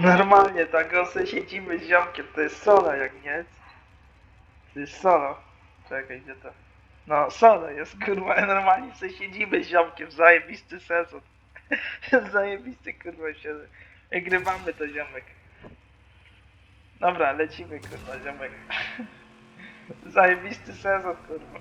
Normalnie tak sobie siedzimy z ziomkiem, to jest solo jak nie? To jest solo. Czekaj, gdzie to? No, solo jest, kurwa, normalnie sobie siedzimy z ziomkiem, zajebisty sezon. zajebisty, kurwa, się wygrywamy to ziomek. Dobra, lecimy, kurwa, ziomek. zajebisty sezon, kurwa.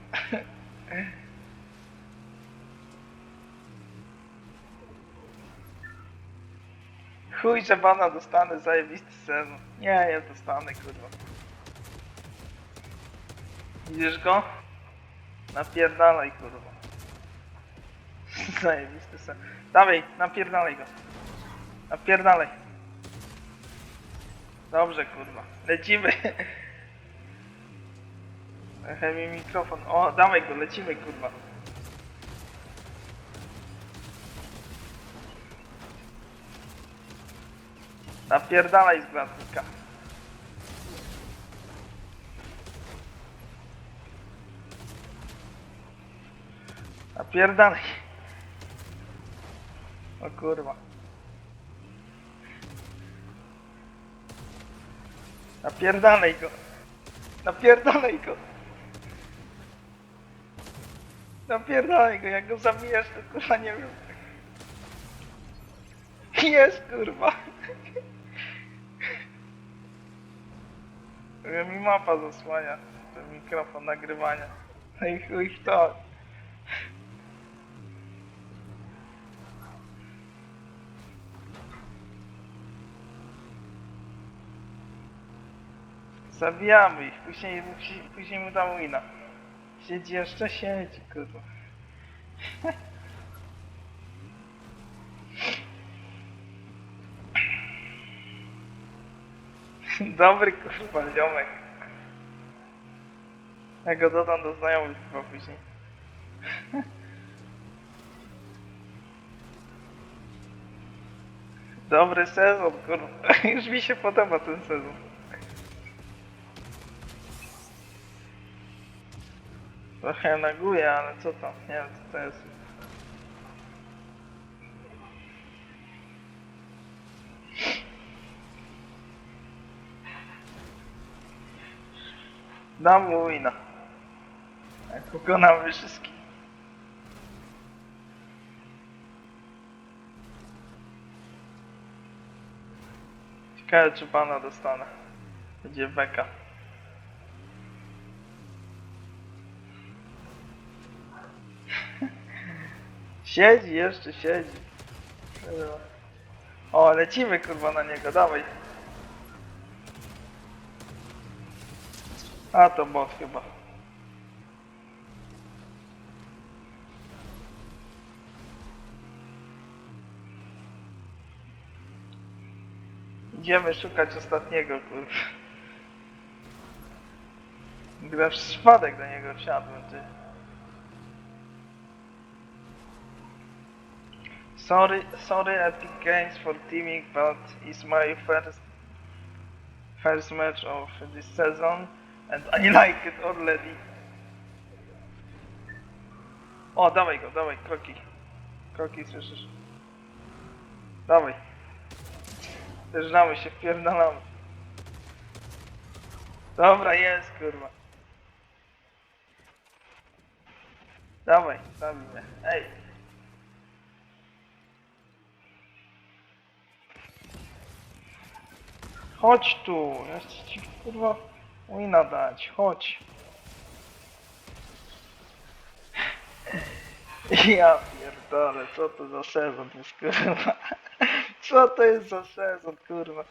Chuj, że bana dostanę, zajebisty sezon. Nie, ja dostanę, kurwa. Widzisz go? Napierdalaj, kurwa. Zajebisty sezon. Dawaj, napierdalaj go. Napierdalaj. Dobrze, kurwa. Lecimy. Mi mikrofon. O, dawaj go, lecimy, kurwa. Napierdalaj z glasnika. Napierdalaj. O kurwa. Napierdalaj go. Napierdalaj go. Napierdalaj go, jak go zabijesz, to kurwa nie wiem. Jest kurwa. Trochę mi mapa zasłania ten mikrofon nagrywania. No i chuj to. Zabijamy ich, później, później, mu dam wina. Siedzi jeszcze, siedzi, kurwa. Dobry kurwa ziomek. Ja go dodam do znajomych chyba później. Dobry sezon, kurwa. Już mi się podoba ten sezon. Trochę naguję, ale co tam? Nie wiem co to jest. Dam mu wina. Jak pokonamy wszystkich. Ciekawe czy pana dostanę. Będzie beka. Siedzi jeszcze, siedzi. O, lecimy kurwa na niego, dawaj. A to bot chyba. Idziemy szukać ostatniego kurwa. Gdy w przypadek do niego wsiadłem, ty. Sorry, sorry Epic Games for teaming, but it's my first first match of this season and I like it already. O, dawaj go, dawaj, kroki. Kroki słyszysz? Dawaj. Zjeżdżamy się, wpierdalamy. Dobra, jest, kurwa. Dawaj, zabijmy. Ej. Chodź tu, ja ci kurwa wina dać, chodź. Ja pierdolę, co to za sezon jest kurwa? Co to jest za sezon kurwa?